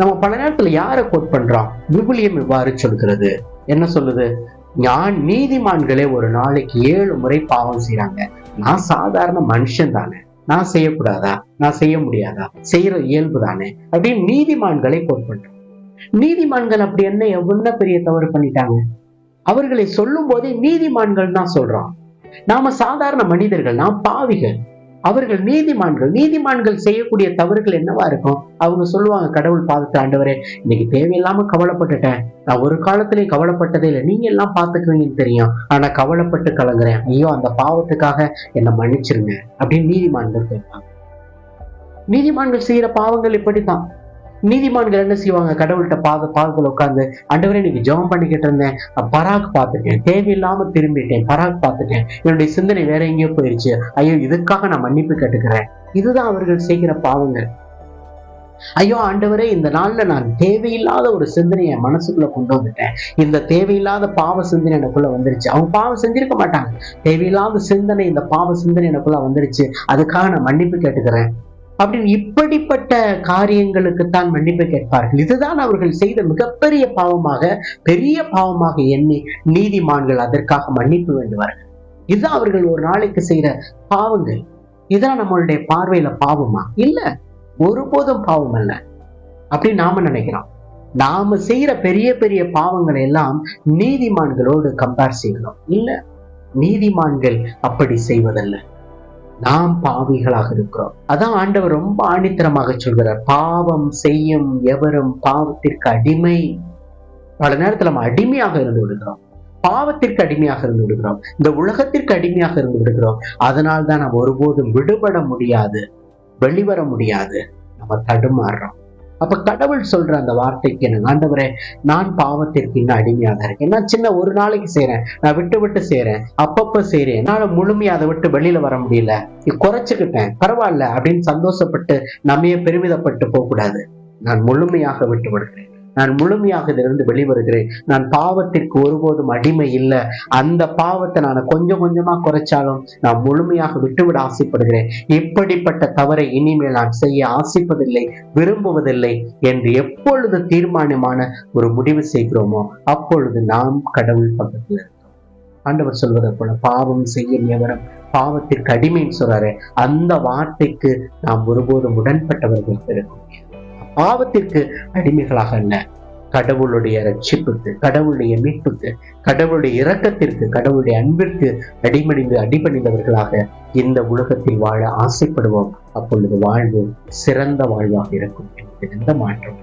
நம்ம பல நேரத்துல யாரை கோட் பண்றோம்? விபுலியம் இவ்வாறு சொல்கிறது? என்ன சொல்லுது? ஞான் நீதிமான்களே ஒரு நாளைக்கு ஏழு முறை பாவம் செய்யறாங்க நான் சாதாரண மனுஷன் தானே. நான் செய்யக்கூடாதா? நான் செய்ய முடியாதா? செய்யற இயல்பு தானே. அப்படின்னு நீதிமான்களை கோட் பண்றோம். நீதிமான்கள் அப்படி என்ன எவ்வளவு பெரிய தவறு பண்ணிட்டாங்க? அவர்களை சொல்லும் போதே நீதிமான்கள் தான் சொல்றோம் நாம சாதாரண மனிதர்கள் நாம் பாவிகள். அவர்கள் நீதிமான்கள். நீதிமான்கள் செய்யக்கூடிய தவறுகள் என்னவா இருக்கும்? அவங்க சொல்லுவாங்க கடவுள் பார்த்துட்டு ஆண்டவரே இன்னைக்கு தேவையில்லாம கவலைப்பட்டுட்டேன். நான் ஒரு காலத்திலேயும் கவலைப்பட்டதே இல்லை. நீங்க எல்லாம் பார்த்துக்குவீங்கன்னு தெரியும். ஆனா கவலைப்பட்டு கலங்குறேன். ஐயோ அந்த பாவத்துக்காக என்னை மன்னிச்சிருங்க. அப்படின்னு நீதிமான்கள் கேட்பாங்க. நீதிமான்கள் செய்யற பாவங்கள் இப்படித்தான். நீதிமான்கள் என்ன செய்வாங்க? கடவுள்கிட்ட பாத பாதத்தில் உட்கார்ந்து அண்டவரே இன்னைக்கு ஜெபம் பண்ணிக்கிட்டு இருந்தேன். பராக் பார்த்துட்டேன். தேவையில்லாம திரும்பிட்டேன். பராக் பார்த்துட்டேன். என்னுடைய சிந்தனை வேற எங்கேயோ போயிருச்சு. ஐயோ இதுக்காக நான் மன்னிப்பு கேட்டுக்கிறேன். இதுதான் அவர்கள் செய்கிற பாவங்கள். ஐயோ ஆண்டவரே இந்த நாள்ல நான் தேவையில்லாத ஒரு சிந்தனையை மனசுக்குள்ள கொண்டு வந்துட்டேன். இந்த தேவையில்லாத பாவ சிந்தனை எனக்குள்ள வந்துருச்சு. அவங்க பாவம் செஞ்சிருக்க மாட்டாங்க. தேவையில்லாத சிந்தனை இந்த பாவ சிந்தனை எனக்குள்ள வந்துருச்சு. அதுக்காக நான் மன்னிப்பு கேட்டுக்கிறேன். அப்படின்னு இப்படிப்பட்ட காரியங்களுக்கு தான் மன்னிப்பு கேட்பார்கள். இதுதான் அவர்கள் செய்த மிகப்பெரிய பாவமாக பெரிய பாவமாக எண்ணி நீதிமான்கள் அதற்காக மன்னிப்பு வேண்டுவார்கள். இதுதான் அவர்கள் ஒரு நாளைக்கு செய்யற பாவங்கள். இதான் நம்மளுடைய பார்வையில பாவமா? இல்ல ஒருபோதும் பாவம் அல்ல. அப்படி நாம நினைக்கிறோம். நாம செய்யற பெரிய பெரிய பாவங்களை எல்லாம் நீதிமான்களோடு கம்பேர் செய்யணும் இல்ல நீதிமான்கள் அப்படி செய்வதல்ல. நாம் பாவிகளாக இருக்கிறோம். அதான் ஆண்டவர் ரொம்ப ஆணித்தரமாக சொல்கிறார். பாவம் செய்யும் எவரும் பாவத்திற்கு அடிமை. பல நேரத்துல நம்ம அடிமையாக இருந்து விடுகிறோம். பாவத்திற்கு அடிமையாக இருந்து விடுகிறோம். இந்த உலகத்திற்கு அடிமையாக இருந்து விடுகிறோம். அதனால் தான் நாம் ஒருபோதும் விடுபட முடியாது. வெளிவர முடியாது. நம்ம தடுமாறுறோம். அப்ப கடவுள் சொல்ற அந்த வார்த்தைக்கு என்ன ஆண்டவரே நான் பாவத்திற்கு இன்னும் அடிமையாக இருக்கேன். நான் சின்ன ஒரு நாளைக்கு செய்யறேன் நான் விட்டு விட்டு செய்யறேன் அப்பப்ப செய்யறேன் என்னால முழுமையா அதை விட்டு வெளியில வர முடியல. குறைச்சுக்கிட்டேன். பரவாயில்ல அப்படின்னு சந்தோஷப்பட்டு நம்மையே பெருமிதப்பட்டு போக கூடாது நான் முழுமையாக விட்டு விடுகிறேன் நான் முழுமையாக இதிலிருந்து வெளிவருகிறேன். நான் பாவத்திற்கு ஒருபோதும் அடிமை இல்லை. அந்த பாவத்தை நான் கொஞ்சம் கொஞ்சமா குறைச்சாலும் நான் முழுமையாக விட்டுவிட ஆசைப்படுகிறேன். இப்படிப்பட்ட தவறை இனிமேல் நான் செய்ய ஆசைப்பதில்லை விரும்புவதில்லை என்று எப்பொழுது தீர்மானமான ஒரு முடிவு செய்கிறோமோ அப்பொழுது நாம் கடவுள் பக்கத்தில் ஆண்டவர் சொல்வதை போல பாவம் செய்ய நியமனம் பாவத்திற்கு அடிமைன்னு சொல்றாரு அந்த வார்த்தைக்கு நாம் ஒருபோதும் உடன்பட்டவர்கள் இருக்கும் பாவத்திற்கு அடிமைகளாக அல்ல. கடவுளுடைய ரட்சிப்புக்கு கடவுளுடைய மீட்புக்கு கடவுளுடைய இரக்கத்திற்கு கடவுளுடைய அன்பிற்கு அடிமடிந்து அடிபணிந்தவர்களாக இந்த உலகத்தில் வாழ ஆசைப்படுவோம். அப்பொழுது வாழ்வு சிறந்த வாழ்வாக இருக்கும். என்பதில் எந்த மாற்றம்